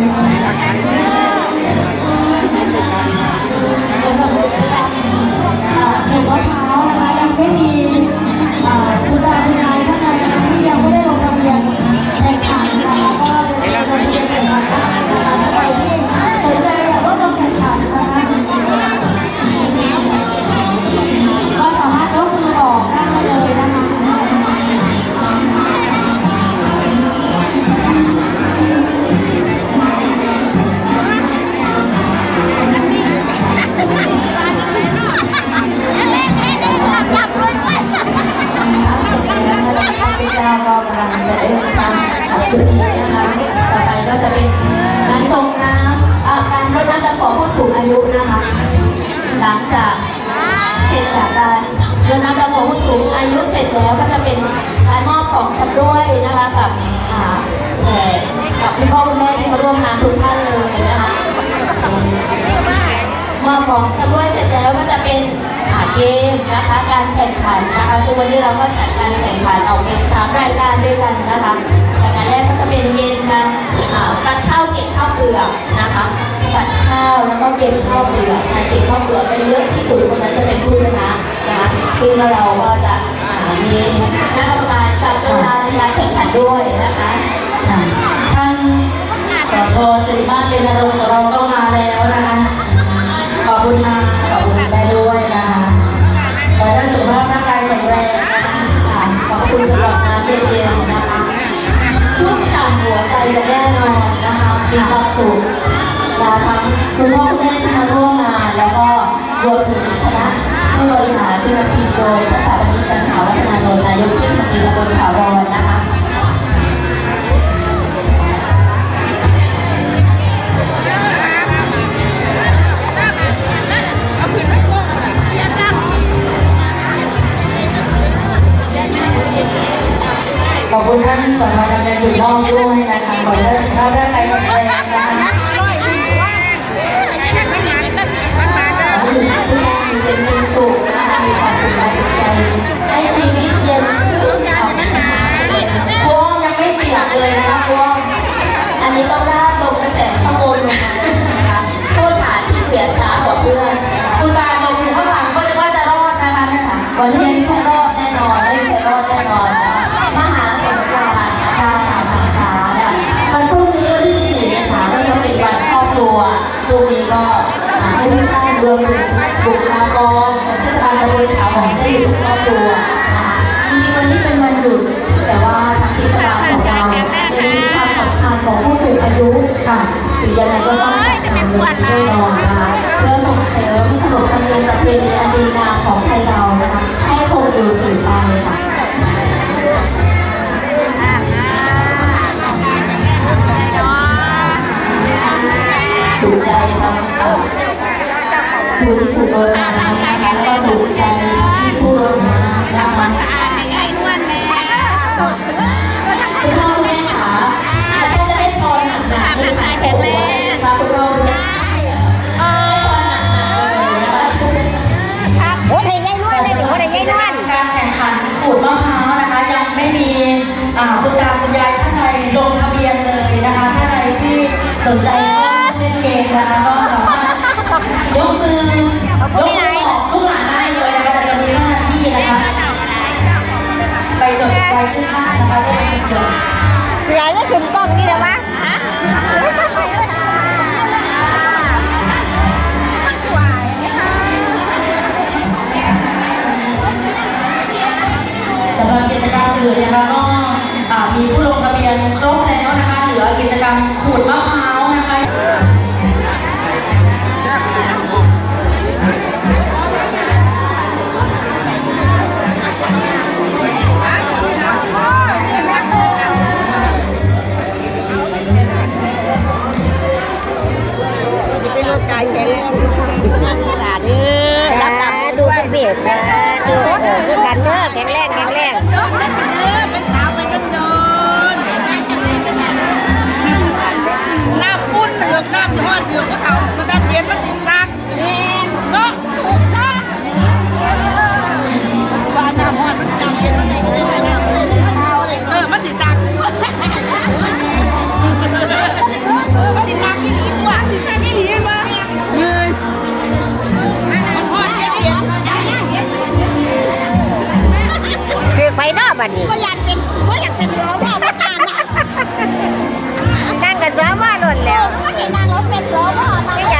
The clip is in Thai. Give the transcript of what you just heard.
ส หลังจากเสร็จจากการรดน้ำดำหัวผู้สูงอายุเสร็จแล้วก็จะเป็นการมอบของชำร่วยนะคะกับอ่าเอ่อกับคุณพ่อคุณแม่ที่มาร่วมงานทุกท่านเลยนะคะมอบของชำร่วยเสร็จแล้วก็จะเป็นอ่าเกมนะคะการแข่งขันนะคะซึ่งวันนี้เราก็จัดการแข่งขันออกเป็นสามรายการด้วยกันนะคะรายการแรกก็จะเป็นเกมการอ่าปัดข้าว เปลือกนะคะปัดข้าวแล้วก็เก็บข้าวเปลือกใครเก็บข้าวเปลือกได้เยอะที่สุดคนนั้นจะเป็นผู้ชนะนะคะซึ่งเราก็จะมีคณะกรรมการจับเวลาในการแข่งขันด้วยนะคะท่านสพสิริมาศเป็นนรงค์ของเราก็มาแล้วนะคะขอบคุณค่ะขอบคุณได้ด้วยนะคะขอให้ท่านสุขภาพร่างกายแข็งแรงนะคะขอบคุณสำหรับงานเย็นๆนะคะช่วงฉ่ำหัวใจและแน่นอนนะคะ คุณพ่อคุณแม่ที่มาร่วมงานแล้วก็รวมถึงคณะผู้บริหารซึ่งนำทีโดยพระสถาปนิกกันขาววัฒนานนท์นายกเทศมนตรีตำบลขาวรอนนะคะขอบคุณท่านสอนอดำเนินอยู่นอกด้วยนะคะขอให้ท่านสุขภาพร่างกายแข็งแรงนะคะ รวมถึงบุคลากรเทศบาลตำบลขาวหอมได้อยู่ทุกครอบครัวจริงๆวันนี้เป็นวันหยุดแต่ว่าทางเทศบาลของเรายังมีความสำคัญของผู้สูงอายุค่ะถึงยังไงก็ต้องจัดงานเลี้ยงแน่นอนนะคะเพื่อส่งเสริมขนบธรรมเนียมประเพณีอันดีงามของไทยเรานะคะให้คงอยู่สืบไปค่ะ ผู้ที่ถูกโดนน้ำนะคะแล้วก็สุขใจ อื่นนะคะก็มีผู้ลงทะเบียนครบแล้วนะคะ เหลือกิจกรรมขูดมะพร้าวนะคะ บัดนี้ก็อยากเป็นก็อยากเป็นสวประการนนั่งกับสวโหล่นแล้วก็เห็นนางรถเป็นสวนะ